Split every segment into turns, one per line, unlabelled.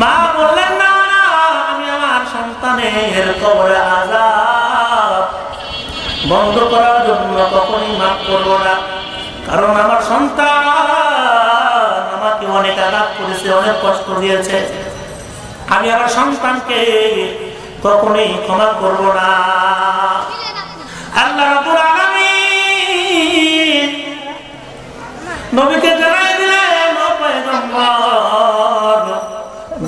মা বললেন, না আমি আমার সন্তানের কবরে আজাব বন্ধ করার জন্য কখনই মাফ করব না। কারণ আমার সন্তান আমাকে অনেক আঘাত করেছে, অনেক কষ্ট দিয়েছে। আমি আমার সন্তানকে কখনোই ক্ষমা করব না। আল্লাহ রাব্বুল আলামিন নবীকে জানাই দিলেন, ও পয়গম্বর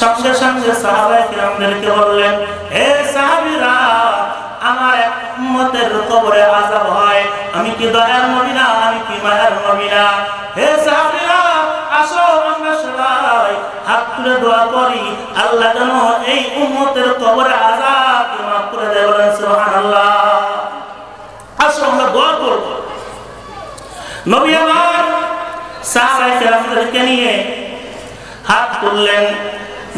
সঙ্গে সঙ্গে সাহাবায়ে কিরামদেরকে বললেন হে সাহাবিরা, আমার এক উম্মতের কবরে আযাব হয়। আমি কি দয়ার নবী না আমি কি মায়ার নবী না হে সাহাবীরা, আসো, আমরা সবাই হাত তুলে দোয়া করি। আল্লাহ যেন এই উম্মতের কবরে আযাব মাফ করে দেয় বলেন, সুবহানাল্লাহ। আসো, আমরা দোয়া করব। নবী আমার সাহাবায়ে কেরামদেরকে নিয়ে হাত তুললেন।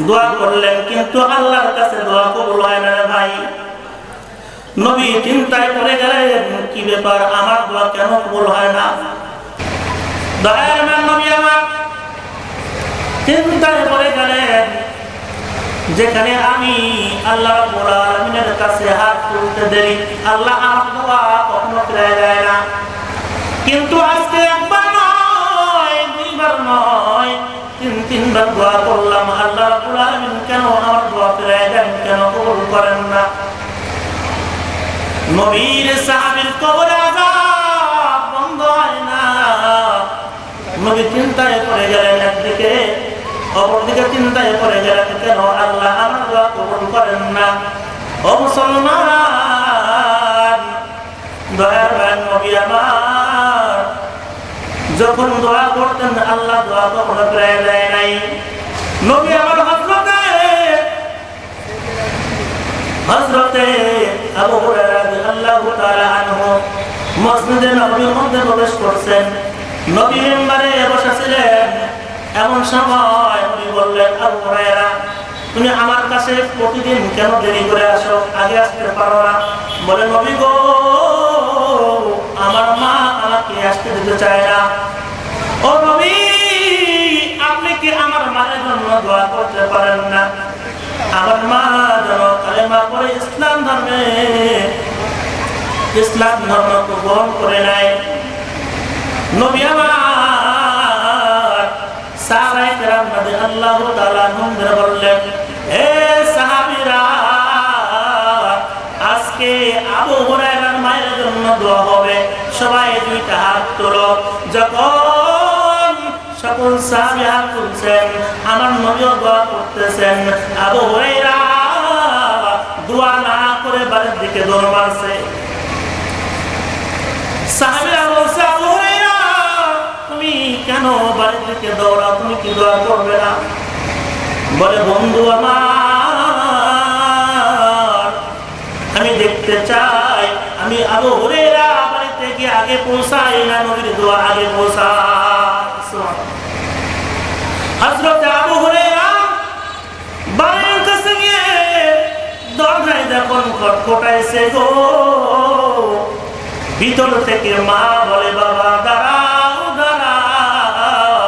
দোয়া করলেন, কিন্তু আল্লাহর কাছে দোয়া কবুল হয় না ভাই। নবী চিন্তায় পড়ে গেলেন, কি ব্যাপার, আমার দোয়া কেন কবুল হয় না? যেখানে আমি আল্লাহ কাছে হাত দেরি, আল্লাহ আমার কখনো না। কিন্তু আজকে একবার তিনবার দোয়া করলাম, আল্লাহ রাব্বুল কেন আমার দোয়া ফিরে দেন, কেন কবুল করেন না? নবীর সাহাবীর কবরে আযাব বন্ধ হয় না। নবী চিন্তায় পড়ে গেলেন একদিকে, অপরদিকে চিন্তায় পড়ে গেলেন কেন আল্লাহ আমার দোয়া কবুল করেন না? ও মুসলমান, দয়ার নবী আমার যখন দোয়া করতেন, আল্লাহ দোয়া কখনো প্রায় দেয় নাই। নবী আমার হজরতে হজরতে আবু হুরায়রা তাআলা আনহু মসজিদে মধ্যে প্রবেশ করছেন। নবী মেম্বারে বসেছিলেন। এমন সময় উনি বললেন, আবু হুরায়রা, তুমি আমার কাছে প্রতিদিন কেন দেরি করে আসো? আগে আসতে পারো না। বলে, নবী গো, আমার মা আমাকে আসতে দিতে চায় না। করতে পারেন না। আমার মা যেন কালেমা করে ইসলাম ধর্মে, ইসলাম ধর্ম গ্রহণ করে নেয়। নবী আমার কেরাম রাদিয়াল্লাহু তাআলা আনহুদের বললেন সাহাবীরা, আজকে আবু হুরায়রার মায়ের জন্য দোয়া হবে। সবাই দুইটা হাত তোলো। যখন আমার নবীও দোয়া করতেছেন। আবু দোয়া না করে বাড়ির দিকে দৌড় মারছে। সাহাবীরা বলছে, আবু তুমি কেন বাড়ির দিকে দৌড়াও? তুমি কি দোয়া করবে না? বলে, বন্ধু আমার, আমি দেখতে চাই, আমি আবু হুরেরা বাড়িতে গিয়ে আগে পৌঁছাই না, নবীর দোয়া আগে পৌঁছা আবু হুরেরা বাড়ির কাছে দরজায় খটখটাইছে গো। ভিতর থেকে মা বলে, বাবা, দাঁড়াও দাঁড়াও।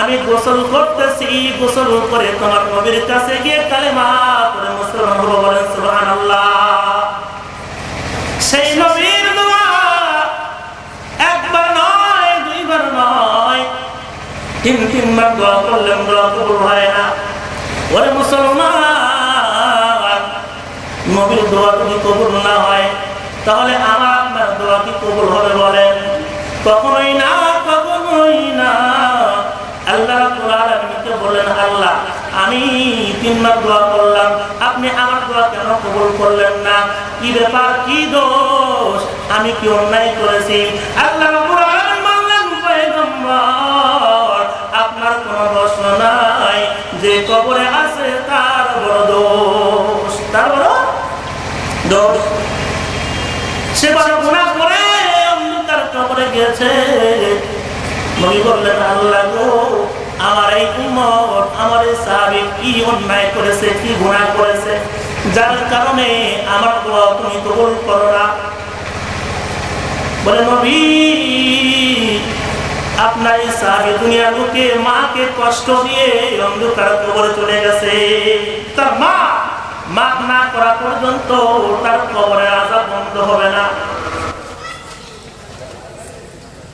আমি গোসল করতেছি, গোসল করে তোমার নবীর কাছে গিয়ে কালেমা করে মুসলমান হব বলেন সুবহানাল্লাহ। সেই নবীর তিন তিনবার দোয়া করলেন, দোয়া কবুল হয় না। ওরে মুসলমান, নবীর দোয়া যদি কবুল না হয়, তাহলে আমার আপনার দোয়া কি কবুল হবে বলেন? কখনোই না কখনোই না। আল্লাহ আলামিনকে বললেন, আল্লাহ, আমি তিনবার দোয়া করলাম, আপনি আমার দোয়া কেন কবুল করলেন না? কি ব্যাপার, কি দোষ? আমি কি অন্যায় করেছি? আল্লাহ গিয়েছে নবী বললেন আল্লাহ গো, আমার এই উম্মত, আমার এই সাহাবী কি অন্যায় করেছে, কি গুনাহ করেছে? যার কারণে আমার দোয়া তুমি কবুল করো না। বলে, নবী, আপনার এই সাহাবী দুনিয়ার বুকে মাকে কষ্ট দিয়ে অন্ধকার কবরে চলে গেছে। তার মা মাপ না করা পর্যন্ত তার কবরে আজাব বন্ধ হবে না।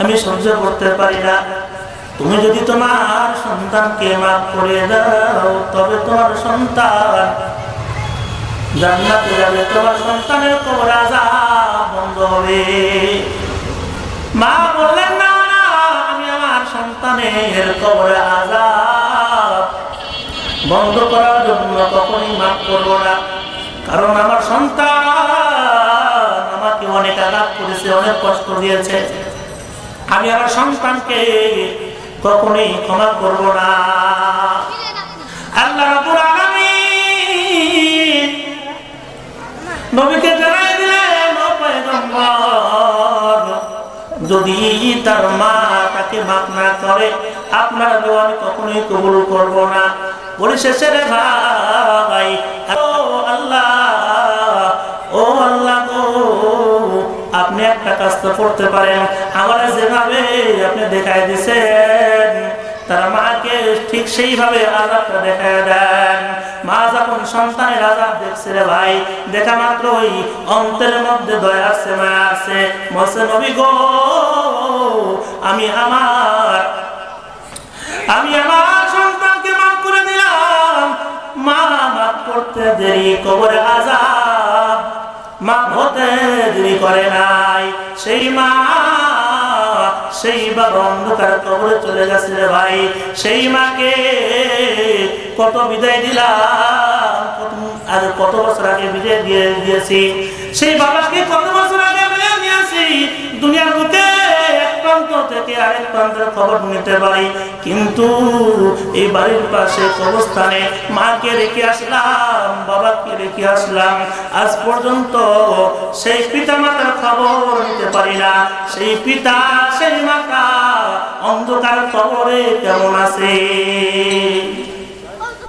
আমি সহ্য করতে পারি না। তুমি যদি তোমার সন্তানকে মাফ করে দাও, তবে তোমার সন্তান জান্নাতে যাবে। তোমার সন্তানের বন্ধ হবে। মা বললেন, না আমি আমার সন্তানের বন্ধ করার জন্য কখনই মাফ করব না। কারণ আমার সন্তান অনেক কষ্ট দিয়েছে। আমি আমার সন্তানকে কখনোই ক্ষমা করব না। আল্লাহ নবীকে জানাই দিলেন যদি তার মা তাকে মাফ না করে, আপনার দোয়া আমি কখনোই কবুল করব না। পরিশেষে রে ভাই আপনি একটা কাজ তো করতে পারেন। আমার যেভাবে আপনি দেখাই দিছেন, তার মাকে ঠিক সেইভাবে আজাবটা দেখায় দেন। মা যখন সন্তানের আজাব দেখছে রে ভাই, দেখা মাত্রই অন্তরের মধ্যে দয়া আছে মায়া আছে। মসে নবী গো, আমি আমার আমি আমার সন্তানকে মাফ করে দিলাম। মা মাফ করতে দেরি, কবরে আজাব মা হতে করে নাই, সেই মা, সেই বাবা অন্ধকার কবরে চলে গেছে রে ভাই। সেই মাকে কত বিদায় দিলাম আর কত বছর আগে বিদায় দিয়ে দিয়েছি। সেই বাবাকে কত বছর আগে বিদায় দিয়েছি, দুনিয়ার এক প্রান্ত থেকে আরেক প্রান্তের খবর নিতে পারি। কিন্তু এই বাড়ির পাশে কবরস্থানে মাকে রেখে আসলাম, বাবাকে রেখে আসলাম। আজ পর্যন্ত সেই পিতা মাতার খবর নিতে পারি না। সেই পিতা, সেই মাতা অন্ধকার খবরে কেমন আছে?